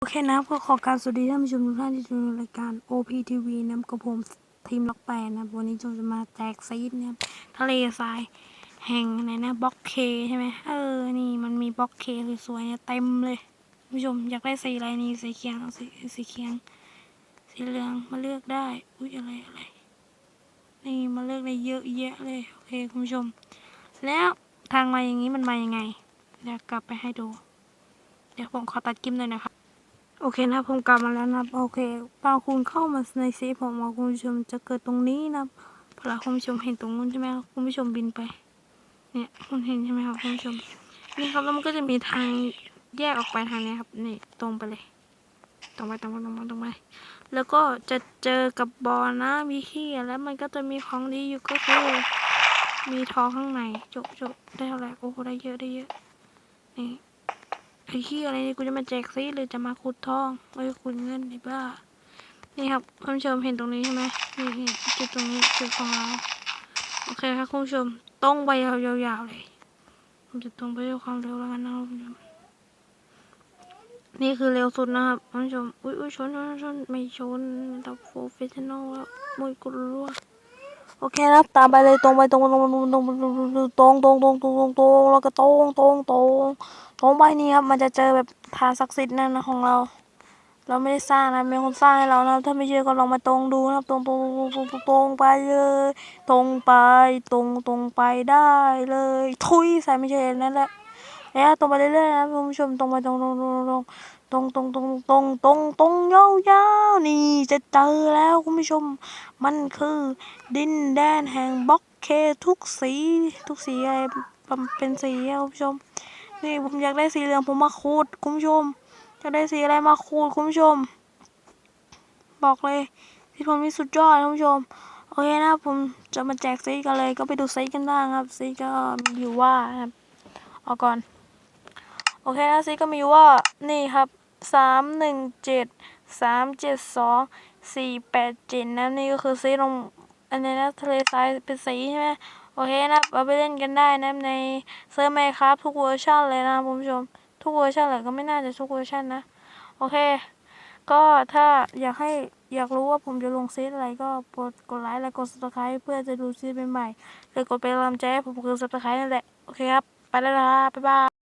โอเคนะครับก็ขอกรารสวัสดีท่านผู้ชมทุกท่านที่ดูรายการ OPTV นะครับกับผมทีมล็อกแปดนะครับวันนี้เราจะมาแจกซีดนะครับทะเลทรายแห่งไหนนะบล็อกเคใช่ไหมเออนี่มันมีบล็อกเคสวยๆเนี่ยเต็มเลยผู้ชมอยากได้สีอะไรนี่สีเขียวเอาสีสีเขียวสีเหลืองมาเลือกได้อุ้ยอะไรอะไรนี่มาเลือกได้เยอะแยะเลยโอเคคุณผู้ชม แล้วทางมาอย่างนี้มันมายังไงเดี๋ยวกลับไปให้ดู เดี๋ยวผมขอตัดกิมเลยนะครับ โอเคนะผมกลับมาแล้วนะโอเคตอคุณเข้ามาในซีผมบอกคุณผู้ชมจะเกิดตรงนี้นะพอเราคุณผู้ชมเห็นตรงนู้นใช่ไหมคุณผู้ชมบินไป เนี่ยคุณเห็นใช่ไหมครับคุณผู้ชมนี่ครับแล้วมันก็จะมีทางแยกออกไปทางนี้ครับนี่ตรงไปเลย ตรงไปตรงไปตรงไปตรงไปแล้วก็จะเจอกับบ่อนะมีขี้แล้วมันก็จะมีของดีอยู่ก็คือมีทองข้างในจบจบได้เท่าไหร่โอ้โหได้เยอะได้เยอะนี่ ไอ้ขี้อะไรนี่กูจะมาแจกซีหรือจะมาขุดทองไอ้ยขุดเงินไอ้บ้า นี่ครับคุณผู้ชมเห็นตรงนี้ใช่ไหมนี่เจุดตรงนี้จุดของเราโอเคครับคุณผู้ชมตรงไปยาวๆเลยผมจะตรงไปด้วยความเร็วแล้วกันนะครับคุณผู้ชมนี่คือเร็วสุดนะครับคุณผู้ชมอุ้ยอุ้ยชนชนชนไม่ชนแต่โฟร์เฟชชั่นอลแล้วมวยกุรัว โอเคนะครับตามไปเลยตรงไปตรงตรงตรงตรงตรงตรงตรงตรงตรงตรงตรงแล้วก็ตรงตรงตรงตรงไปนี่ครับมันจะเจอแบบทางศักดิ์สิทธิ์นั่นนะของเรา เราไม่ได้สร้างนะมีคนสร้างให้เรานะถ้าไม่เชื่อก็ลองมาตรงดูนะครับตรงตรงตรงตรงตรงไปเลยตรงไปตรงตรงไปได้เลยทุยใส่ไม่ใช่นั่นแหละแล้วตรงไปเรื่อยๆนะคุณผู้ชมตรงไปตรงตรงตรง ตรงตรงตรงตรงตรงตรงตรงยาวๆนี่จะเจอแล้วคุณผู้ชม มันคือดินแดนแห่งบล็อกเคทุกสี ทุกสีอะไรเป็นสีคุณผู้ชม นี่ผมอยากได้สีเหลืองผมมาขูดคุณผู้ชมอยากได้สีอะไรมาขูดคุณผู้ชม บอกเลยที่ผมนี่สุดยอดคุณผู้ชมโอเคนะผมจะมาแจกซีกันเลยก็ไปดูซีกันบ้างครับซีก็มีอยู่ว่าครับเอาก่อน โอเคนะซีก็มีอยู่ว่านี่ครับ สามหนึ่งเจ็ดสามเจ็ดสองสี่แปดเจ็ดนะนี่ก็คือซีลงอันนี้นะทะเลทรายเป็นสีใช่ไหมโอเคนะเอาไปเล่นกันได้นะในเซิร์ฟไมครับทุกเวอร์ชันเลยนะคุณผู้ชม ทุกเวอร์ชันเลยก็ไม่น่าจะทุกเวอร์ชันนะโอเค ก็ถ้าอยากให้อยากรู้ว่าผมจะลงซีอะไรก็กดกดไลค์และกด subscribe เพื่อจะดูซีใหม่ๆหรือกดเป็นกำลังใจให้ผมคือ subscribe นั่นแหละ โอเคครับ ไปแล้วนะบ๊ายบาย